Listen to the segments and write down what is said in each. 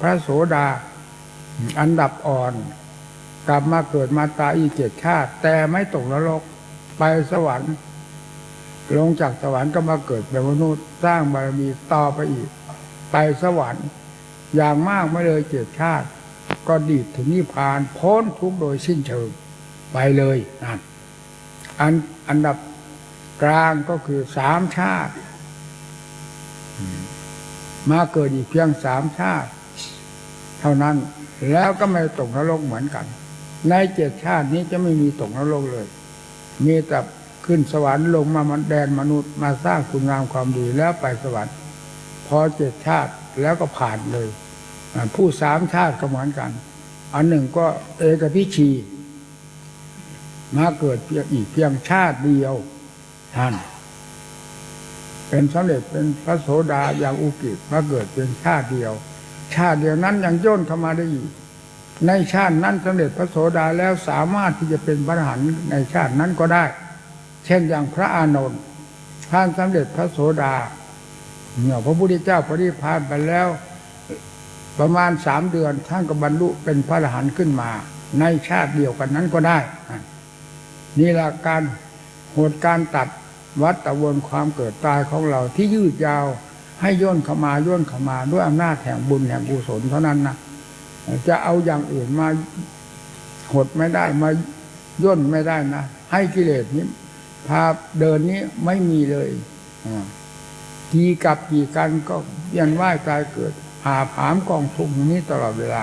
พระโสดา อันดับอ่อน กลับมาเกิดมาตายอีกเจ็ดชาติ แต่ไม่ตกนรกไปสวรรค์ ลงจากสวรรค์ก็มาเกิดเป็นมนุษย์สร้างบารมีต่อไปอีก ไปสวรรค์ อย่างมากไม่เลยเจ็ดชาติ ก็ดีดถึงนิพพานพ้นทุกโดยสิ้นเชิงไปเลยนั่นอันอันดับกลางก็คือสามชาติ มาเกิดอีกเพียงสามชาติ ท่านั้น แล้วก็ไม่ตกนรกเหมือนกัน ในเจ็ดชาตินี้จะไม่มีตกนรกเลย มีแต่ขึ้นสวรรค์ลงมามันแดนมนุษย์มาสร้างคุณงามความดีแล้วไปสวรรค์พอเจ็ดชาติแล้วก็ผ่านเลย ผู้สามชาติก็เหมือนกัน อันหนึ่งก็เอกพิชีมาเกิดเพียงอีกเพียงชาติเดียวท่านเป็นสำเร็จเป็นพระโสดาอย่างอุกิมาเกิดเป็นชาติเดียว ชาติเดียวนั้นยังย่นเข้ามาได้อีก ในชาตินั้นสำเร็จพระโสดาแล้วสามารถที่จะเป็นพระอรหันต์ในชาตินั้นก็ได้ เช่นอย่างพระอานนท์ท่านสำเร็จพระโสดาเนี่ยพระพุทธเจ้าปริพานไปแล้ว ประมาณสามเดือนท่านก็บรรลุเป็นพระอรหันต์ขึ้นมา ในชาติเดียวกันนั้นก็ได้นี่ละการโหดการตัดวัดตะวนความเกิดตายของเราที่ยืดยาว ให้ย่นเข้ามาย่นเข้ามาด้วยอำนาจแห่งบุญแห่งกุศลเท่านั้นนะจะเอาอย่างอื่นมาหดไม่ได้มาย่นไม่ได้นะให้กิเลสนี้พาเดินนี้ไม่มีเลยกี่กับกี่กันก็เวียนว่ายตายเกิด หาผามกองทุกข์อย่างนี้ตลอดเวลา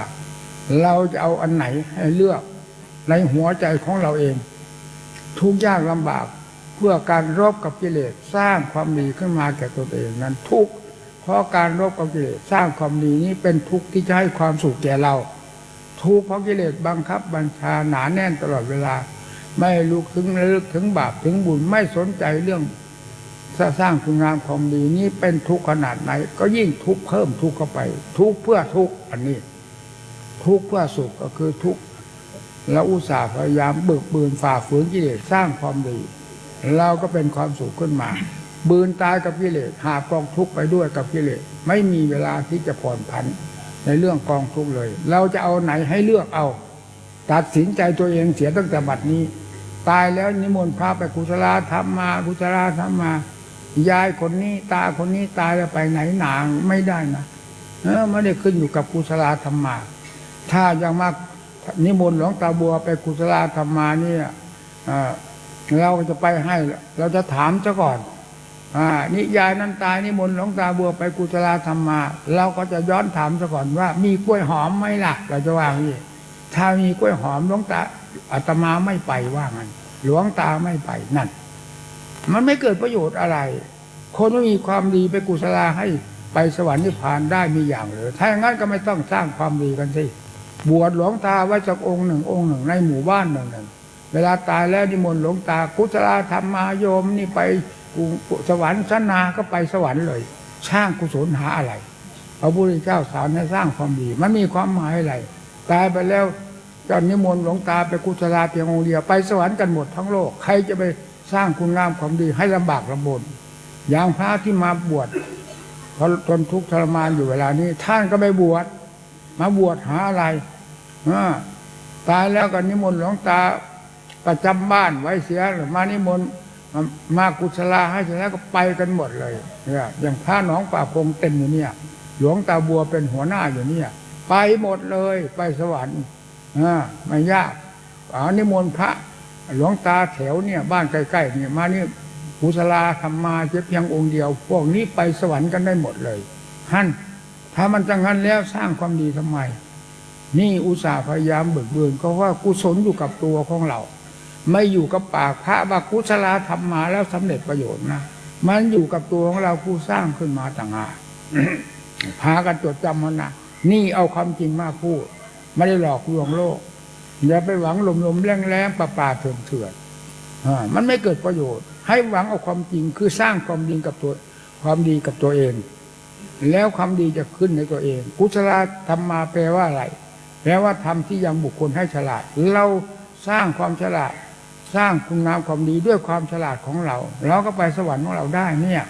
เราจะเอาอันไหนให้เลือกในหัวใจของเราเอง ทุกยากลำบากเพื่อการรบกับกิเลสสร้างความดีขึ้นมาแก่ตัวเองนั้นทุก เพราะการรบกับกิเลสสร้างความดีนี้เป็นทุกข์ที่จะให้ความสุขแก่เรา ทุกข์เพราะกิเลสบังคับบัญชาหนาแน่นตลอดเวลา ไม่ลุกถึงระลึกถึงบาปถึงบุญไม่สนใจเรื่องสร้างคุณงามความดีนี้เป็นทุกข์ขนาดไหน ก็ยิ่งทุกข์เพิ่มทุกข์เข้าไป ทุกข์เพื่อทุกข์อันนี้ ทุกข์เพื่อสุขก็คือทุกข์แล้วอุตส่าห์พยายามบึกบืนฝ่าฝืนกิเลสสร้างความดี เราก็เป็นความสุขขึ้นมา บืนตายกับกิเลสหาบกองทุกข์ไปด้วยกับกิเลสไม่มีเวลาที่จะผ่อนผันในเรื่องกองทุกข์เลย เราจะเอาไหนให้เลือกเอา ตัดสินใจตัวเองเสียตั้งแต่บัดนี้ ตายแล้วนิมนต์พระไปกุศลธรรมมากุศลธรรมมายายคนนี้ตาคนนี้ตายแล้วไปไหนหนางไม่ได้นะเออไม่ได้ขึ้นอยู่กับกุศลธรรมมาถ้ายังมานิมนต์หลวงตาบัวไปกุศลธรรมมาเนี่ยเอ่อเราจะไปให้เราจะถามซะก่อน อ่านิยายนั้นตายนิมนต์หลวงตาบัวไปกุศลธรรมมา เราก็จะย้อนถามซะก่อนว่า มีกล้วยหอมไหมล่ะ เราจะว่าอย่างนี้ถ้ามีกล้วยหอมหลวงตาอาตมาไม่ไปว่างั้นหลวงตาไม่ไปนั่น มันไม่เกิดประโยชน์อะไร คนไม่มีความดีไปกุศลาให้ไปสวรรค์นิพพานได้มีอย่างเลยถ้าอย่างนั้นก็ไม่ต้องสร้างความดีกันสิบวชหลวงตาไว้สักองค์หนึ่งองค์หนึ่งในหมู่บ้านหนึ่งหนึ่งเวลาตายแล้วนิมนต์หลวงตากุศลาธรรมาโยมนี่ไป กูสวรรค์ชนาก็ไปสวรรค์เลย สร้างกุศลหาอะไรพระพุทธเจ้าสอนให้สร้างความดี มันมีความหมายอะไรตายไปแล้วจ้านิมนต์หลวงตาไปกุศลาเพียงองค์เดียวไปสวรรค์กันหมดทั้งโลก ใครจะไปสร้างคุณงามความดีให้ลำบากลำบนอย่างพระที่มาบวชเพราะทนทุกข์ทรมานอยู่เวลานี้ ท่านก็ไปบวชมาบวชหาอะไรอ่าตายแล้วก็นิมนต์หลวงตาประจำบ้านไว้เสียหรือมานิมนต์ มากุศลาให้เสร็จแล้วก็ไปกันหมดเลยเนี่ยอย่างพระหนองป่าพงเต็มอยู่เนี่ย หลวงตาบัวเป็นหัวหน้าอยู่เนี่ย ไปหมดเลยไปสวรรค์อ่าไม่ยากอานิมนต์พระหลวงตาแถวเนี่ยบ้านใกล้ๆเนี่ยมานี่กุศลาธรรมาเจ็เพียงองค์เดียว พวกนี้ไปสวรรค์กันได้หมดเลยฮั่นถ้ามันจังงั้นแล้วสร้างความดีทำไม นี่อุตส่าห์พยายามเบิกเบือนก็ว่ากุศลอยู่กับตัวของเรา ไม่อยู่กับปากพระว่ากุศลาธรรมมาแล้วสำเร็จประโยชน์นะมันอยู่กับตัวของเราผู้สร้างขึ้นมาต่างหากพากันจดจำมันนะนี่เอาความจริงมาพูด ไม่ได้หลอกลวงโลกอย่าไปหวังลมๆแรงๆป่าป่าเถื่อนเถื่อนๆมันไม่เกิดประโยชน์ ให้หวังเอาความจริงคือสร้างความดีกับตัวความดีกับตัวเอง แล้วความดีจะขึ้นในตัวเอง กุศลธรรมมาแปลว่าอะไรแปลว่าทำที่ยังบุคคลให้ฉลาด เราสร้างความฉลาด สร้างคุณงามความดีด้วยความฉลาดของเรา เราก็ไปสวรรค์ของเราได้เนี่ย